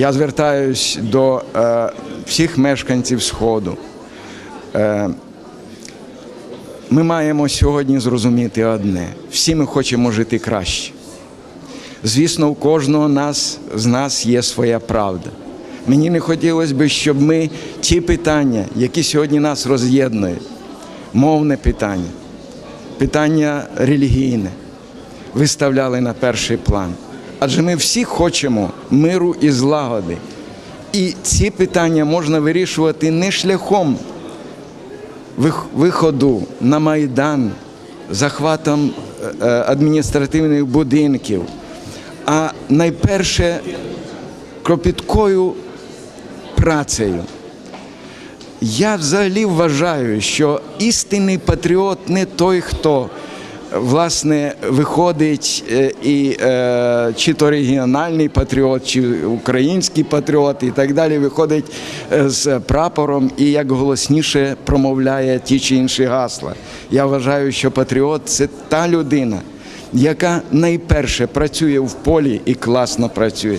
Я звертаюсь до е, всіх мешканців Сходу. Е, ми маємо сьогодні зрозуміти одне: всі ми хочемо жити краще. Звісно, у кожного нас, з нас є своя правда. Мені не хотілося б, щоб ми ті питання, які сьогодні нас роз'єднують, мовне питання, питання релігійне, виставляли на перший план. Адже ми всі хочемо миру і злагоди. І ці питання можна вирішувати не шляхом виходу на Майдан, захватом е, е, адміністративних будинків, а найперше кропіткою працею. Я взагалі вважаю, що істинний патріот не той, хто власне виходить е, і е, чи то регіональний патріот, чи український патріот, і так далі, виходить е, з прапором і як голосніше промовляє ті чи інші гасла. Я вважаю, що патріот це та людина, яка найперше працює в полі і класно працює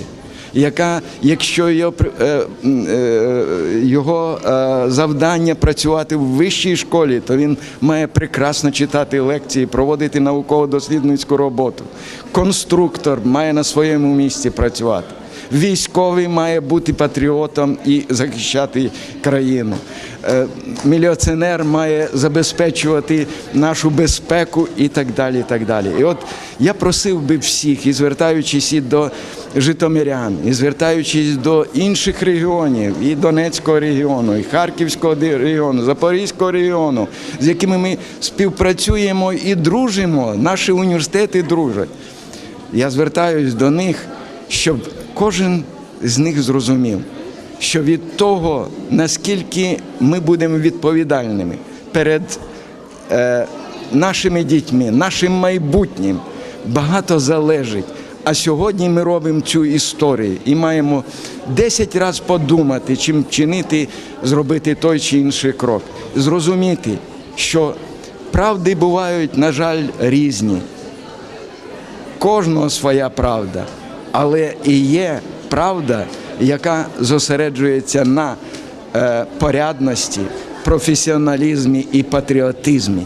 яка, якщо його, е, е, його е, завдання працювати в вищій школі, то він має прекрасно читати лекції, проводити науково-дослідницьку роботу. Конструктор має на своєму місці працювати. Військовий має бути патріотом і захищати країну. Е, Міліціонер має забезпечувати нашу безпеку і так далі. І так далі. І от я просив би всіх, і звертаючись і до житомирян, і звертаючись до інших регіонів, і Донецького регіону, і Харківського регіону, Запорізького регіону, з якими ми співпрацюємо і дружимо, наші університети дружать. Я звертаюсь до них, щоб кожен з них зрозумів, що від того, наскільки ми будемо відповідальними перед е, нашими дітьми, нашим майбутнім, багато залежить. А сьогодні ми робимо цю історію і маємо 10 разів подумати, чим чинити, зробити той чи інший крок. Зрозуміти, що правди бувають, на жаль, різні кожного своя правда, але і є правда, яка зосереджується на е, порядності, професіоналізмі і патріотизмі.